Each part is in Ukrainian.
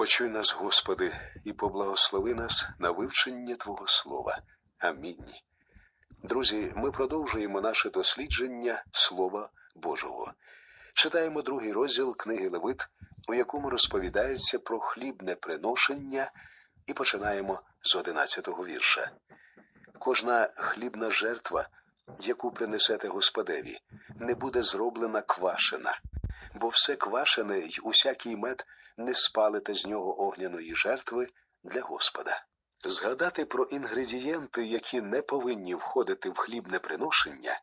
Почуй нас, Господи, і поблагослови нас на вивчення Твого Слова. Амінь. Друзі, ми продовжуємо наше дослідження Слова Божого. Читаємо другий розділ книги Левит, у якому розповідається про хлібне приношення, і починаємо з одинадцятого вірша. Кожна хлібна жертва, яку принесете Господеві, не буде зроблена квашена, бо все квашене й усякий мед не спалите з нього огняної жертви для Господа. Згадати про інгредієнти, які не повинні входити в хлібне приношення,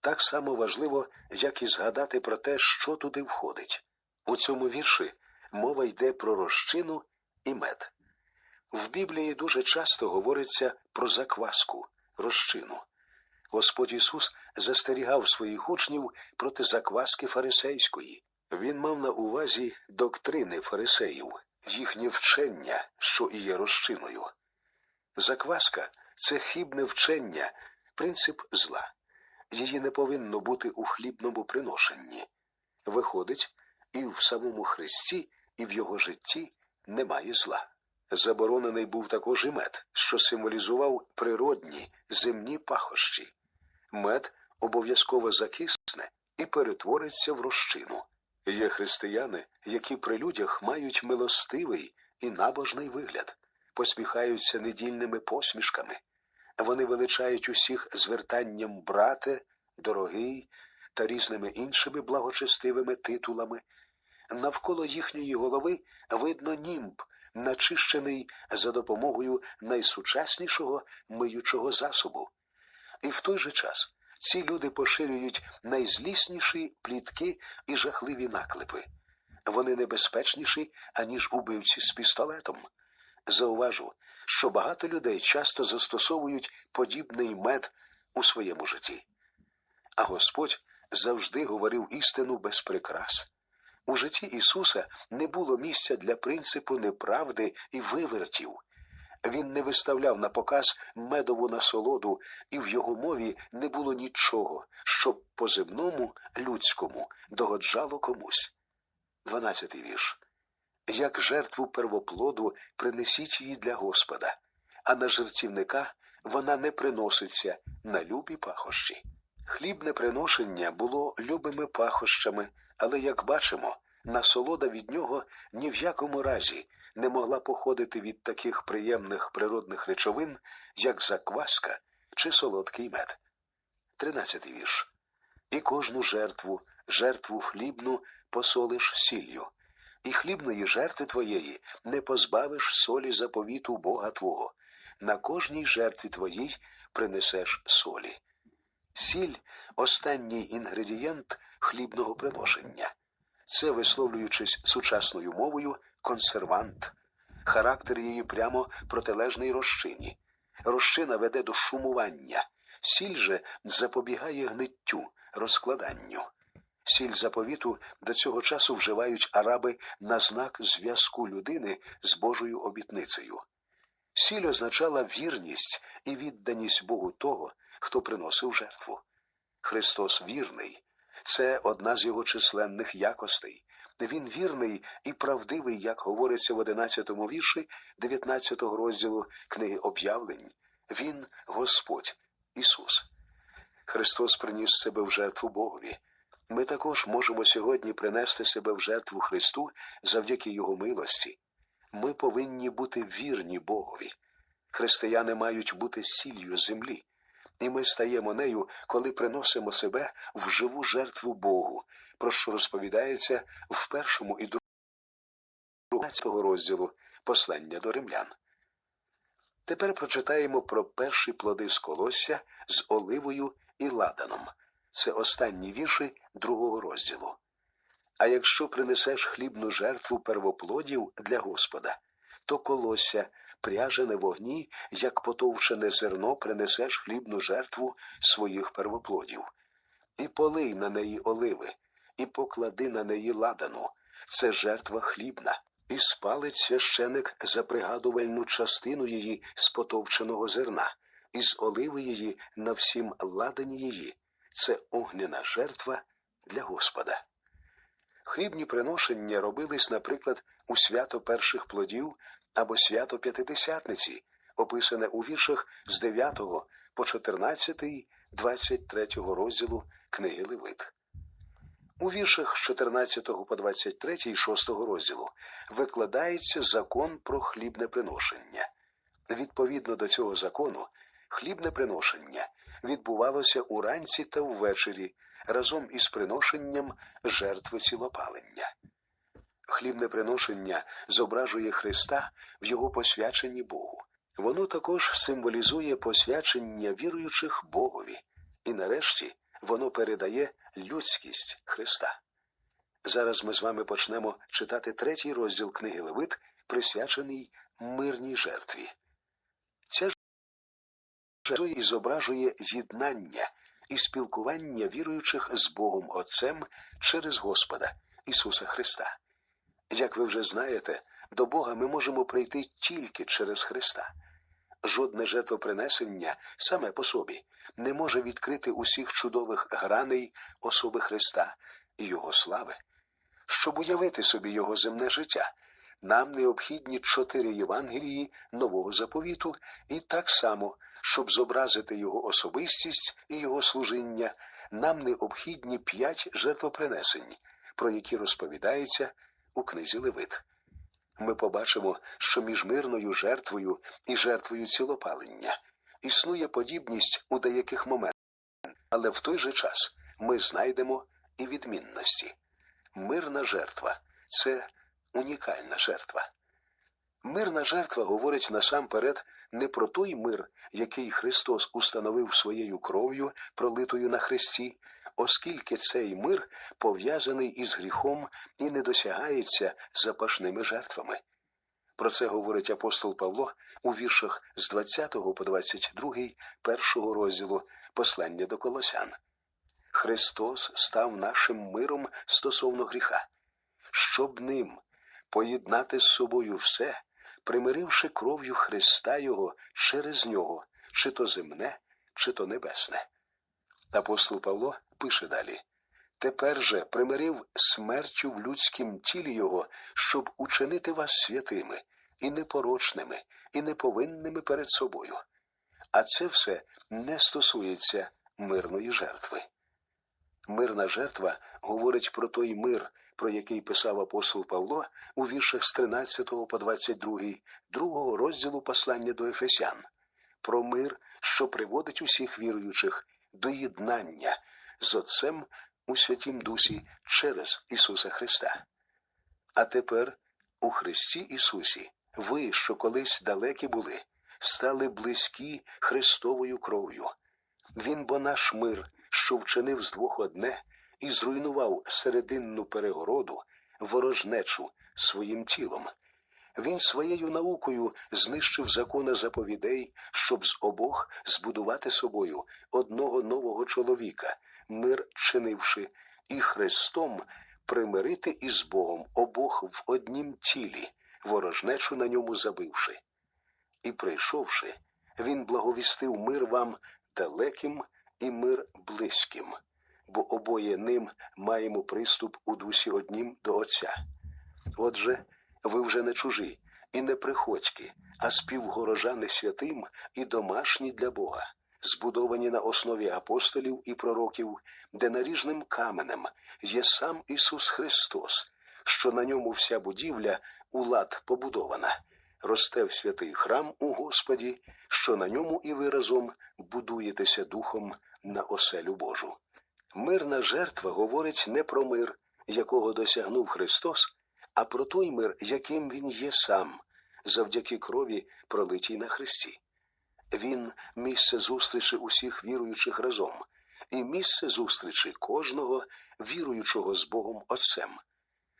так само важливо, як і згадати про те, що туди входить. У цьому вірші мова йде про розчину і мед. В Біблії дуже часто говориться про закваску, розчину. Господь Ісус застерігав своїх учнів проти закваски фарисейської. Він мав на увазі доктрини фарисеїв, їхнє вчення, що і є розчиною. Закваска це хібне вчення, принцип зла. Її не повинно бути у хлібному приношенні. Виходить, і в самому Христі, і в його житті немає зла. Заборонений був також і мед, що символізував природні земні пахощі. Мед обов'язково закисне і перетвориться в розчину. Є християни, які при людях мають милостивий і набожний вигляд, посміхаються недільними посмішками. Вони величають усіх звертанням брате, дорогий та різними іншими благочестивими титулами. Навколо їхньої голови видно німб, начищений за допомогою найсучаснішого миючого засобу. І в той же час ці люди поширюють найзлісніші плітки і жахливі наклепи. Вони небезпечніші, аніж убивці з пістолетом. Зауважу, що багато людей часто застосовують подібний мед у своєму житті. А Господь завжди говорив істину без прикрас. У житті Ісуса не було місця для принципу неправди і вивертів. Він не виставляв на показ медову насолоду, і в його мові не було нічого, щоб по земному людському догоджало комусь. Дванадцятий вірш. Як жертву первоплоду принесіть її для Господа, а на жертівника вона не приноситься на любі пахощі. Хлібне приношення було любими пахощами, але, як бачимо, насолода від нього ні в якому разі не могла походити від таких приємних природних речовин, як закваска чи солодкий мед. Тринадцятий вірш. І кожну жертву, жертву хлібну посолиш сіллю, і хлібної жертви твоєї не позбавиш солі заповіту Бога Твого. На кожній жертві твоїй принесеш солі. Сіль останній інгредієнт хлібного приношення. Це, висловлюючись сучасною мовою, консервант. Характер її прямо протилежний розчині. Розчина веде до шумування, сіль же запобігає гниттю, розкладанню. Сіль заповіту до цього часу вживають араби на знак зв'язку людини з Божою обітницею. Сіль означала вірність і відданість Богу того, хто приносив жертву. Христос вірний це одна з його численних якостей. Він вірний і правдивий, як говориться в одинадцятому вірші 19 розділу книги об'явлень. Він Господь Ісус. Христос приніс себе в жертву Богові. Ми також можемо сьогодні принести себе в жертву Христу завдяки Його милості. Ми повинні бути вірні Богові. Християни мають бути сіллю землі, і ми стаємо нею, коли приносимо себе в живу жертву Богу, про що розповідається в першому і другому розділу послання до римлян. Тепер прочитаємо про перші плоди з колосся з оливою і ладаном. Це останні вірші другого розділу. А якщо принесеш хлібну жертву первоплодів для Господа, то колосся, пряжене вогні, як потовчене зерно, принесеш хлібну жертву своїх первоплодів, і полий на неї оливи, і поклади на неї ладану. Це жертва хлібна, і спалить священик за пригадувальну частину її з потовченого зерна, і з оливи її на всім ладані її. Це огняна жертва для Господа. Хлібні приношення робились, наприклад, у свято перших плодів або свято П'ятидесятниці, описане у віршах з 9 по 14, 23 розділу книги Левит. У віршах з 14 по 23 і 6 розділу викладається закон про хлібне приношення. Відповідно до цього закону, хлібне приношення відбувалося уранці та ввечері разом із приношенням жертви цілопалення. Хлібне приношення зображує Христа в його посвяченні Богу. Воно також символізує посвячення віруючих Богові, і нарешті воно передає людськість Христа. Зараз ми з вами почнемо читати третій розділ книги Левит, присвячений мирній жертві. Ця жертва зображує єднання і спілкування віруючих з Богом Отцем через Господа Ісуса Христа. Як ви вже знаєте, до Бога ми можемо прийти тільки через Христа. Жодне жертвопринесення саме по собі не може відкрити усіх чудових граней особи Христа і Його слави. Щоб уявити собі Його земне життя, нам необхідні чотири Євангелії нового заповіту, і так само, щоб зобразити Його особистість і Його служіння, нам необхідні п'ять жертвопринесень, про які розповідається у книзі Левит. Ми побачимо, що між мирною жертвою і жертвою цілопалення існує подібність у деяких моментах, але в той же час ми знайдемо і відмінності. Мирна жертва це унікальна жертва. Мирна жертва говорить насамперед не про той мир, який Христос установив своєю кров'ю, пролитою на хресті, оскільки цей мир пов'язаний із гріхом і не досягається запашними жертвами. Про це говорить апостол Павло у віршах з 20 по 22 першого розділу послання до Колосян. Христос став нашим миром стосовно гріха, щоб ним поєднати з собою все, примиривши кров'ю Христа Його через нього, чи то земне, чи то небесне. Апостол Павло пише далі Тепер же примирив смертю в людськім тілі Його, щоб учинити вас святими, і непорочними, і неповинними перед собою. А це все не стосується мирної жертви. Мирна жертва говорить про той мир, про який писав апостол Павло у віршах з 13 по 22, другого розділу послання до Ефесян, про мир, що приводить усіх віруючих до єднання з Отцем у Святім Дусі через Ісуса Христа. А тепер у Христі Ісусі ви, що колись далекі були, стали близькі Христовою кров'ю. Він бо наш мир, що вчинив з двох одне і зруйнував серединну перегороду, ворожнечу своїм тілом. Він своєю наукою знищив закони заповідей, щоб з обох збудувати собою одного нового чоловіка, мир чинивши, і Христом примирити із Богом обох в однім тілі, ворожнечу на ньому забивши. І прийшовши, він благовістив мир вам далеким і мир близьким, бо обоє ним маємо приступ у дусі однім до Отця. Отже, ви вже не чужі і не приходьки, а співгорожани святим і домашні для Бога, збудовані на основі апостолів і пророків, де наріжним каменем є сам Ісус Христос, що на ньому вся будівля у лад побудована, росте в святий храм у Господі, що на ньому і ви разом будуєтеся духом на оселю Божу. Мирна жертва говорить не про мир, якого досягнув Христос, а про той мир, яким він є сам, завдяки крові, пролитій на Христі. Він місце зустрічі усіх віруючих разом, і місце зустрічі кожного віруючого з Богом Отцем.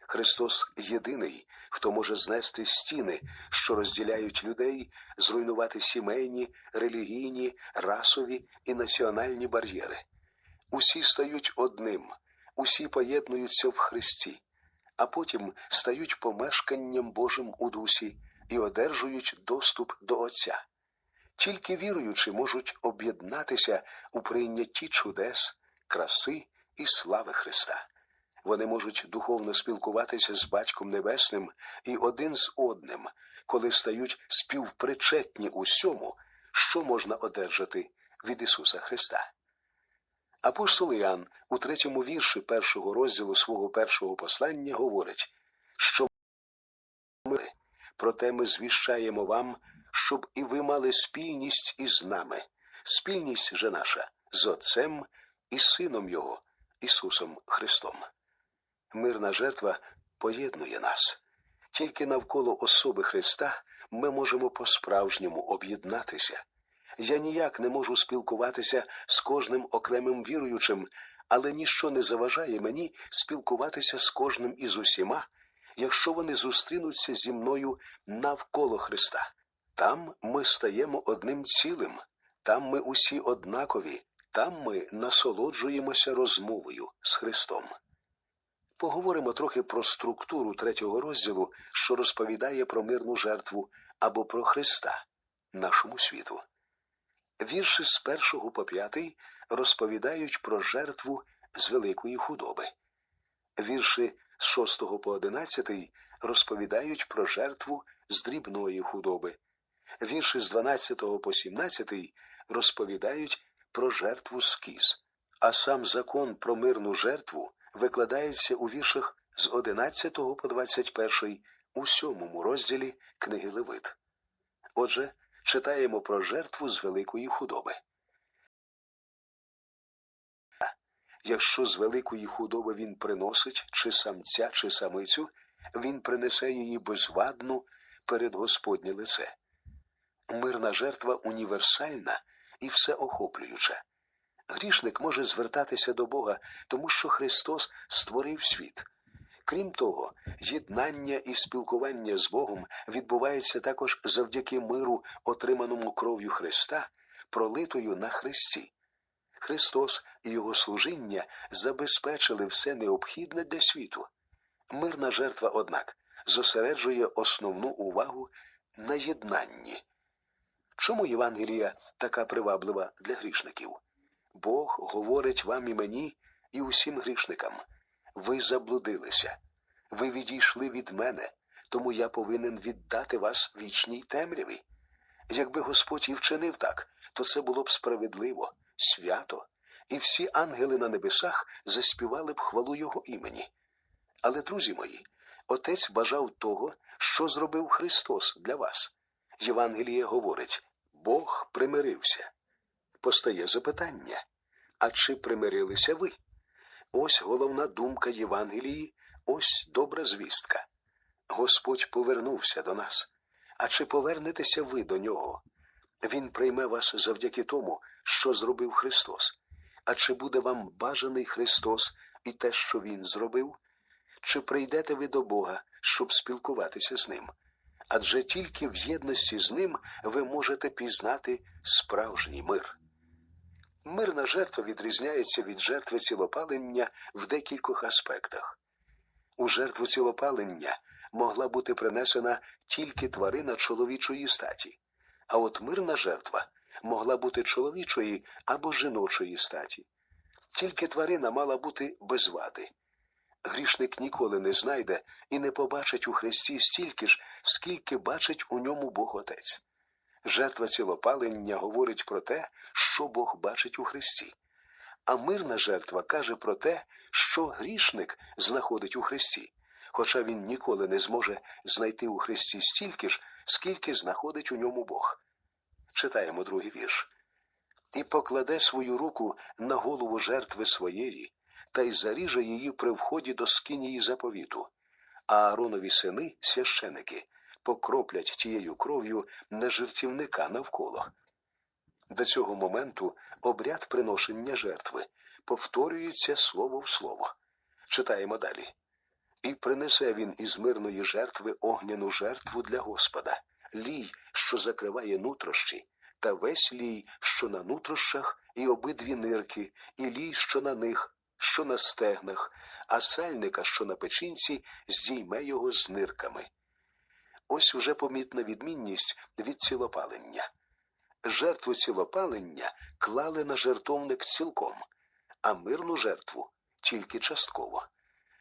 Христос єдиний, хто може знести стіни, що розділяють людей, зруйнувати сімейні, релігійні, расові і національні бар'єри. Усі стають одним, усі поєднуються в Христі, а потім стають помешканням Божим у дусі і одержують доступ до Отця. Тільки віруючі можуть об'єднатися у прийнятті чудес, краси і слави Христа. Вони можуть духовно спілкуватися з Батьком Небесним і один з одним, коли стають співпричетні усьому, що можна одержати від Ісуса Христа. Апостол Іоанн у третьому вірші першого розділу свого першого послання говорить, що ми, проте ми звіщаємо вам, щоб і ви мали спільність із нами, спільність же наша з Отцем і Сином Його, Ісусом Христом. Мирна жертва поєднує нас. Тільки навколо особи Христа ми можемо по-справжньому об'єднатися. Я ніяк не можу спілкуватися з кожним окремим віруючим, але ніщо не заважає мені спілкуватися з кожним із усіма, якщо вони зустрінуться зі мною навколо Христа. Там ми стаємо одним цілим, там ми усі однакові, там ми насолоджуємося розмовою з Христом. Поговоримо трохи про структуру третього розділу, що розповідає про мирну жертву або про Христа нашому світу. Вірші з першого по п'ятий розповідають про жертву з великої худоби. Вірші з шостого по одинадцятий розповідають про жертву з дрібної худоби. Вірші з 12 по 17 розповідають про жертву з кіз. А сам закон про мирну жертву викладається у віршах з 11 по 21 у сьомому розділі книги Левит. Отже, читаємо про жертву з великої худоби. Якщо з великої худоби він приносить чи самця, чи самицю, він принесе її безвадну перед Господнє лице. Мирна жертва універсальна і всеохоплююча. Грішник може звертатися до Бога, тому що Христос створив світ. Крім того, єднання і спілкування з Богом відбувається також завдяки миру, отриманому кров'ю Христа, пролитою на Христі. Христос і Його служіння забезпечили все необхідне для світу. Мирна жертва, однак, зосереджує основну увагу на єднанні. Чому Євангелія така приваблива для грішників? Бог говорить вам і мені, і усім грішникам. Ви заблудилися, ви відійшли від мене, тому я повинен віддати вас вічній темряві. Якби Господь і вчинив так, то це було б справедливо, свято, і всі ангели на небесах заспівали б хвалу Його імені. Але, друзі мої, Отець бажав того, що зробив Христос для вас. Євангеліє говорить Бог примирився. Постає запитання а чи примирилися ви? Ось головна думка Євангелії, ось добра звістка. Господь повернувся до нас. А чи повернетеся ви до нього? Він прийме вас завдяки тому, що зробив Христос. А чи буде вам бажаний Христос і те, що Він зробив? Чи прийдете ви до Бога, щоб спілкуватися з ним? Адже тільки в єдності з ним ви можете пізнати справжній мир. Мирна жертва відрізняється від жертви цілопалення в декількох аспектах. У жертву цілопалення могла бути принесена тільки тварина чоловічої статі, а от мирна жертва могла бути чоловічої або жіночої статі. Тільки тварина мала бути без вади. Грішник ніколи не знайде і не побачить у Христі стільки ж, скільки бачить у ньому Бог Отець. Жертва цілопалення говорить про те, що Бог бачить у Христі. А мирна жертва каже про те, що грішник знаходить у Христі, хоча він ніколи не зможе знайти у Христі стільки ж, скільки знаходить у ньому Бог. Читаємо другий вірш. І покладе свою руку на голову жертви своєї, та й заріже її при вході до скинії заповіту. А Ааронові сини, священики, покроплять тією кров'ю на жертівника навколо. До цього моменту обряд приношення жертви повторюється слово в слово. Читаємо далі. І принесе він із мирної жертви огняну жертву для Господа, лій, що закриває нутрощі, та весь лій, що на нутрощах, і обидві нирки, і лій, що на них, що на стегнах, а сальника, що на печінці, здійме його з нирками. Ось уже помітна відмінність від цілопалення. Жертву цілопалення клали на жертовник цілком, а мирну жертву тільки частково.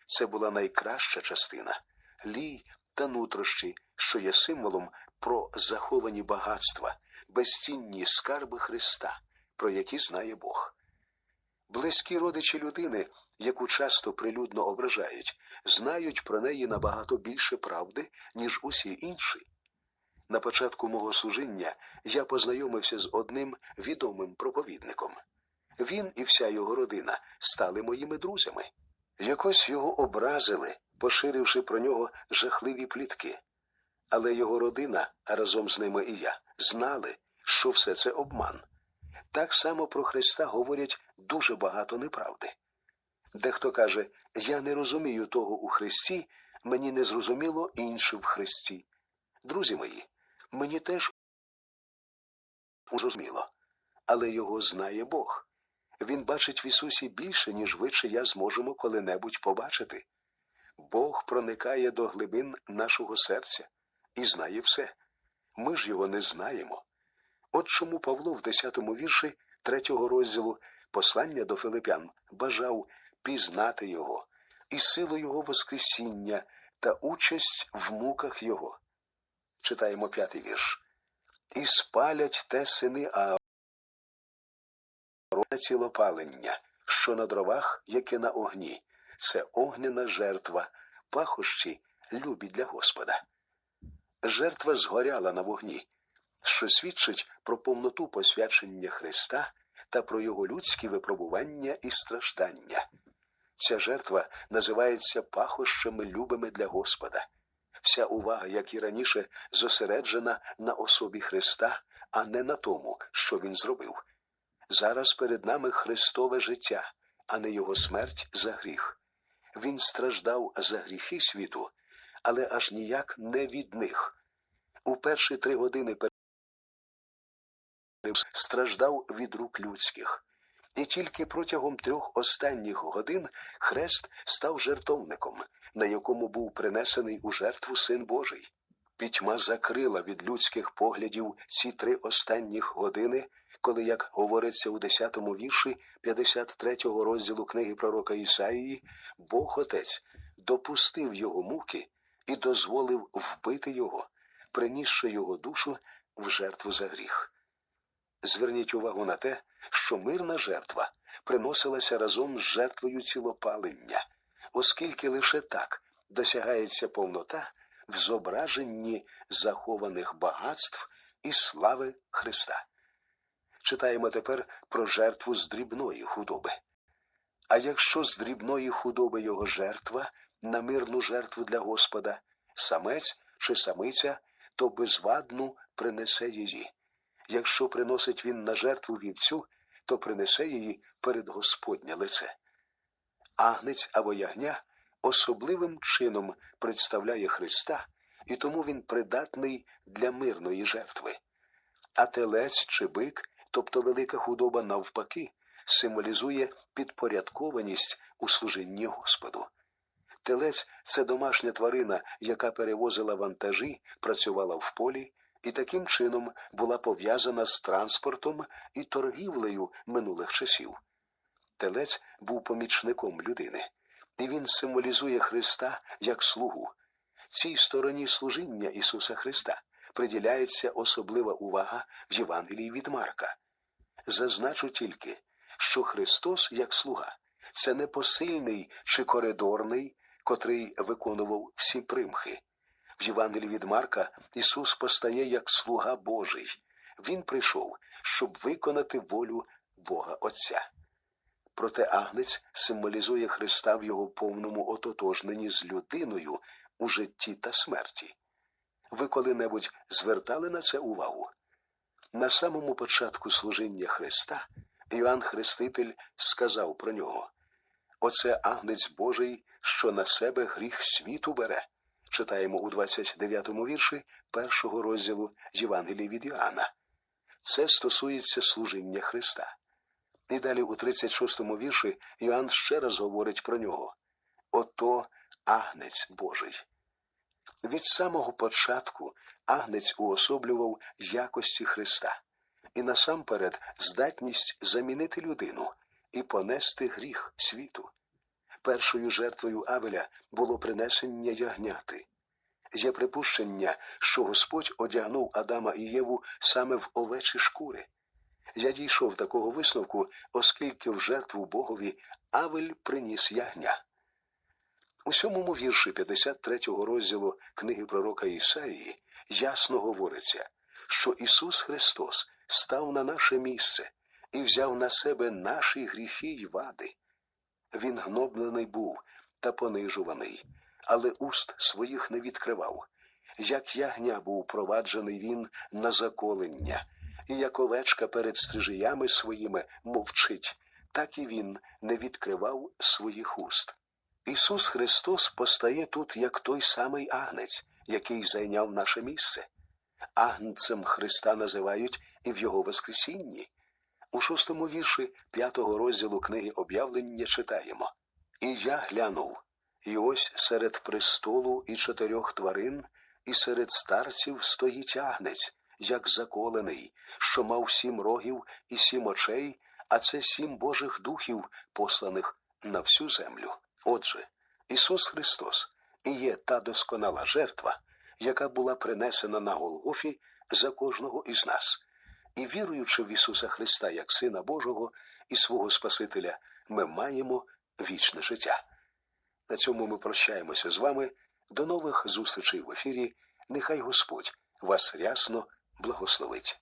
це була найкраща частина лій та нутрощі, що є символом про заховані багатства, безцінні скарби Христа, про які знає Бог. Близькі родичі людини, яку часто прилюдно ображають, знають про неї набагато більше правди, ніж усі інші. На початку мого служіння я познайомився з одним відомим проповідником. Він і вся його родина стали моїми друзями. Якось його образили, поширивши про нього жахливі плітки. Але його родина, а разом з ними і я, знали, що все це обман. Так само про Христа говорять дуже багато неправди. Дехто каже, я не розумію того у Христі, мені не зрозуміло інше в Христі. Друзі мої, мені теж зрозуміло, але його знає Бог. Він бачить в Ісусі більше, ніж ви чи я зможемо коли-небудь побачити. Бог проникає до глибин нашого серця і знає все. Ми ж його не знаємо. От чому Павло в 10-му вірші третього розділу послання до Филипян бажав пізнати його і силу його Воскресіння та участь в муках його. Читаємо п'ятий вірш. І спалять те сини Аарона цілопалення, що на дровах, яке на огні, це огняна жертва, пахощі любі для Господа. Жертва згоряла на вогні, що свідчить про повноту посвячення Христа та про його людські випробування і страждання. Ця жертва називається пахощами любими для Господа. Вся увага, як і раніше, зосереджена на особі Христа, а не на тому, що Він зробив. Зараз перед нами Христове життя, а не Його смерть за гріх. Він страждав за гріхи світу, але аж ніяк не від них. У перші три години страждав від рук людських. І тільки протягом трьох останніх годин хрест став жертовником, на якому був принесений у жертву Син Божий. Пітьма закрила від людських поглядів ці три останніх години, коли, як говориться у 10-му вірші 53-го розділу книги пророка Ісаїї, Бог Отець допустив його муки і дозволив вбити його, принісши його душу в жертву за гріх. Зверніть увагу на те, що мирна жертва приносилася разом з жертвою цілопалення, оскільки лише так досягається повнота в зображенні захованих багатств і слави Христа. Читаємо тепер про жертву з дрібної худоби. А якщо з дрібної худоби його жертва на мирну жертву для Господа, самець чи самиця, то безвадну принесе її. Якщо приносить він на жертву вівцю, то принесе її перед Господнє лице. Агнець або ягня особливим чином представляє Христа, і тому він придатний для мирної жертви. А телець чи бик, тобто велика худоба навпаки, символізує підпорядкованість у служінні Господу. Телець це домашня тварина, яка перевозила вантажі, працювала в полі і таким чином була пов'язана з транспортом і торгівлею минулих часів. Телець був помічником людини, і він символізує Христа як слугу. Цій стороні служіння Ісуса Христа приділяється особлива увага в Євангелії від Марка. Зазначу тільки, що Христос як слуга це не посильний чи коридорний, котрий виконував всі примхи. В Євангелії від Марка Ісус постає як слуга Божий. Він прийшов, щоб виконати волю Бога Отця. Проте агнець символізує Христа в його повному ототожненні з людиною у житті та смерті. Ви коли-небудь звертали на це увагу? На самому початку служіння Христа Іоанн Хреститель сказав про нього Оце агнець Божий, що на себе гріх світу бере. Читаємо у 29-му вірші першого розділу Євангелії від Іоанна. Це стосується служіння Христа. І далі у 36-му вірші Іоанн ще раз говорить про нього Ото агнець Божий. Від самого початку агнець уособлював якості Христа і насамперед здатність замінити людину і понести гріх світу. Першою жертвою Авеля було принесення ягняти. Є припущення, що Господь одягнув Адама і Єву саме в овечі шкури. Я дійшов такого висновку, оскільки в жертву Богові Авель приніс ягня. У сьомому вірші 53-го розділу книги пророка Ісаїї ясно говориться, що Ісус Христос став на наше місце і взяв на себе наші гріхи й вади. Він гноблений був та понижуваний, але уст своїх не відкривав. Як ягня був проваджений він на заколення, і як овечка перед стрижиями своїми мовчить, так і він не відкривав своїх уст. Ісус Христос постає тут як той самий агнець, який зайняв наше місце. Агнцем Христа називають і в Його Воскресінні. У шостому вірші п'ятого розділу книги об'явлення читаємо І я глянув, і ось серед престолу і чотирьох тварин, і серед старців стоїть агнець, як заколений, що мав сім рогів і сім очей, а це сім Божих духів, посланих на всю землю. Отже, Ісус Христос і є та досконала жертва, яка була принесена на Голгофі за кожного із нас. І віруючи в Ісуса Христа як Сина Божого і свого Спасителя, ми маємо вічне життя. На цьому ми прощаємося з вами. До нових зустрічей в ефірі. Нехай Господь вас рясно благословить.